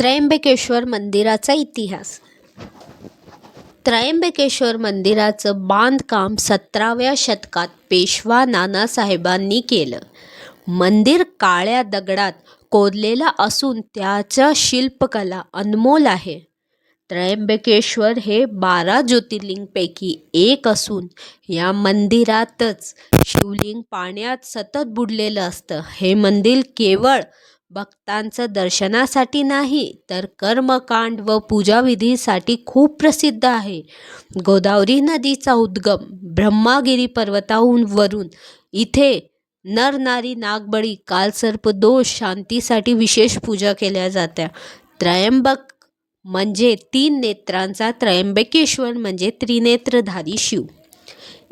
त्र्यंबकेश्वर मंदिराचा इतिहास. त्र्यंबकेश्वर मंदिराचं बांधकाम सतराव्या शतकात पेशवा नानासाहेबांनी केलं. मंदिर काळ्या दगडात कोरलेलं असून त्याच्या शिल्पकला अनमोल आहे. त्र्यंबकेश्वर हे बारा ज्योतिर्लिंगपैकी एक असून या मंदिरातच शिवलिंग पाण्यात सतत बुडलेलं असतं. हे मंदिर केवळ भक्तांचं दर्शनासाठी नाही तर कर्मकांड व पूजाविधीसाठी खूप प्रसिद्ध आहे. गोदावरी नदीचा उद्गम ब्रह्मागिरी पर्वताहून वरून. इथे नर नारी नागबळी कालसर्पदोष शांतीसाठी विशेष पूजा केल्या जात्या. त्र्यंबक म्हणजे तीन नेत्रांचा त्र्यंबकेश्वर म्हणजे त्रिनेत्रधारी शिव.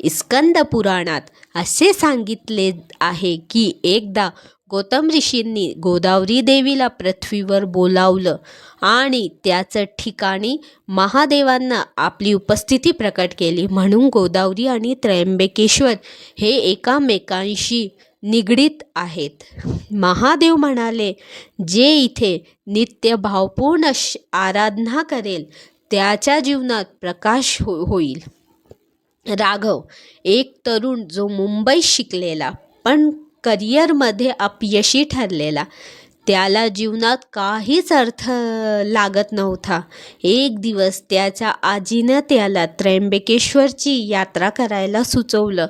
स्कंद पुराणात असे सांगितले आहे की एकदा गौतम ऋषींनी गोदावरी देवीला पृथ्वीवर बोलावलं आणि त्याचं ठिकाणी महादेवांना आपली उपस्थिती प्रकट केली. म्हणून गोदावरी आणि त्र्यंबकेश्वर हे एकामेकांशी निगडीत आहेत. महादेव म्हणाले जे इथे नित्य भावपूर्ण आराधना करेल त्याच्या जीवनात प्रकाश हो होईल. राघव एक तरुण जो मुंबईत शिकलेला पण करिअरमध्ये अपयशी ठरलेला. त्याला जीवनात काहीच अर्थ लागत नव्हता. एक दिवस त्याच्या आजीनं त्याला त्र्यंबकेश्वरची यात्रा करायला सुचवलं.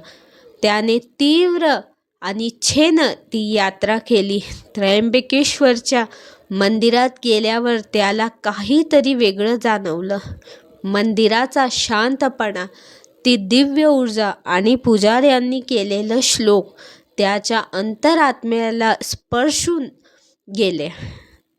त्याने तीव्र आणि छेन ती यात्रा केली. त्र्यंबकेश्वरच्या मंदिरात गेल्यावर त्याला काहीतरी वेगळं जाणवलं. मंदिराचा शांतपणा ती दिव्य ऊर्जा आणि पुजाऱ्यांनी केलेलं श्लोक त्याच्या अंतरात्म्याला स्पर्शून गेले.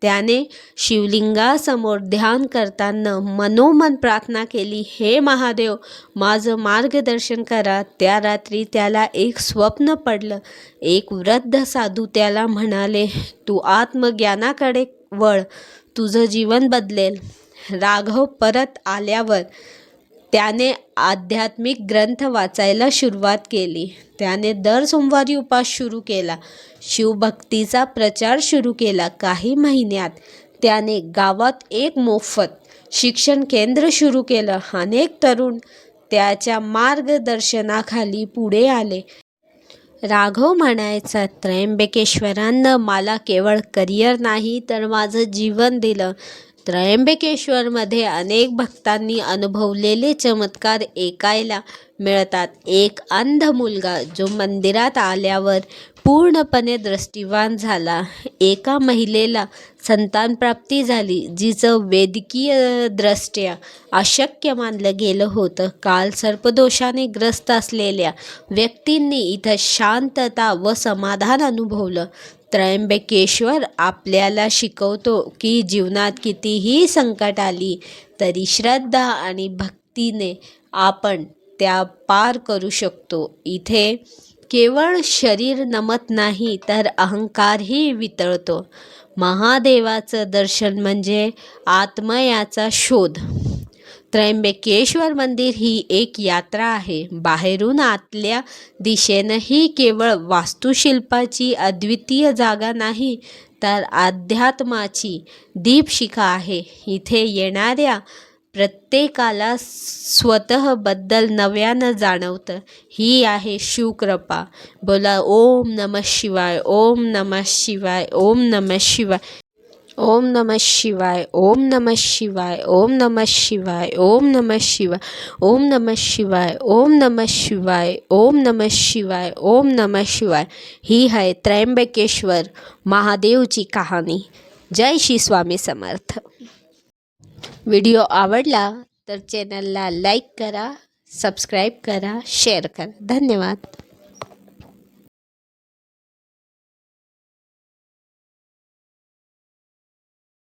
त्याने शिवलिंगासमोर ध्यान करताना मनोमन प्रार्थना केली हे महादेव माझं मार्गदर्शन करा. त्या रात्री त्याला एक स्वप्न पडलं. एक वृद्ध साधू त्याला म्हणाले तू आत्मज्ञानाकडे वळ तुझं जीवन बदलेल. राघव परत आल्यावर त्याने आध्यात्मिक ग्रंथ वाचायला सुरुवात केली. त्याने दर सोमवारी उपास सुरू केला. शिवभक्तीचा प्रचार सुरू केला काही महिन्यात. त्याने गावात एक मोफत शिक्षण केंद्र सुरू केलं. अनेक तरुण त्याच्या मार्गदर्शनाखाली पुढे आले. राघव म्हणायचा त्र्यंबकेश्वरानं मला केवळ करिअर नाही तर माझं जीवन दिलं. त्र्यंबकेश्वरमध्ये अनेक भक्तांनी अनुभवलेले चमत्कार ऐकायला मिळतात. एक अंध मुलगा जो मंदिरात आल्यावर पूर्णपणे दृष्टीवान झाला. एका महिलेला संतानप्राप्ती झाली जिचं वैद्यकीय दृष्ट्या अशक्य मानलं गेलं होतं. काल सर्पदोषाने ग्रस्त असलेल्या व्यक्तींनी इथं शांतता व समाधान अनुभवलं. त्र्यंबकेश्वर आपल्याला शिकवतो की जीवनात कितीही संकट आली तरी श्रद्धा आणि भक्तीने आपण त्या पार करू शकतो. इथे केवळ शरीर नमत नाही तर अहंकारही वितळतो. महादेवाचं दर्शन म्हणजे आत्मयाचा शोध. त्र्यंबकेश्वर मंदिर ही एक यात्रा आहे. बाहेरून आतल्या दिशेनं ही केवळ वास्तुशिल्पाची अद्वितीय जागा नाही तर अध्यात्माची दीपशिखा आहे. इथे येणाऱ्या प्रत्येकाला स्वतःबद्दल नव्यानं जाणवतं. ही आहे शिवकृपा. बोला ओम नमः शिवाय ओम नमः शिवाय ओम नमः शिवाय. ओम नमः शिवाय ओम नमः शिवाय ओम नमः शिवाय ओम नमः शिवाय ओम नमः शिवाय ओम नमः शिवाय ओम नमः शिवाय ओम नमः शिवाय. ही है त्र्यंबकेश्वर महादेवची कहाणी जय श्री स्वामी समर्थ. व्हिडिओ आवडला तर चॅनलला लाईक करा सबस्क्राईब करा शेअर करा. धन्यवाद.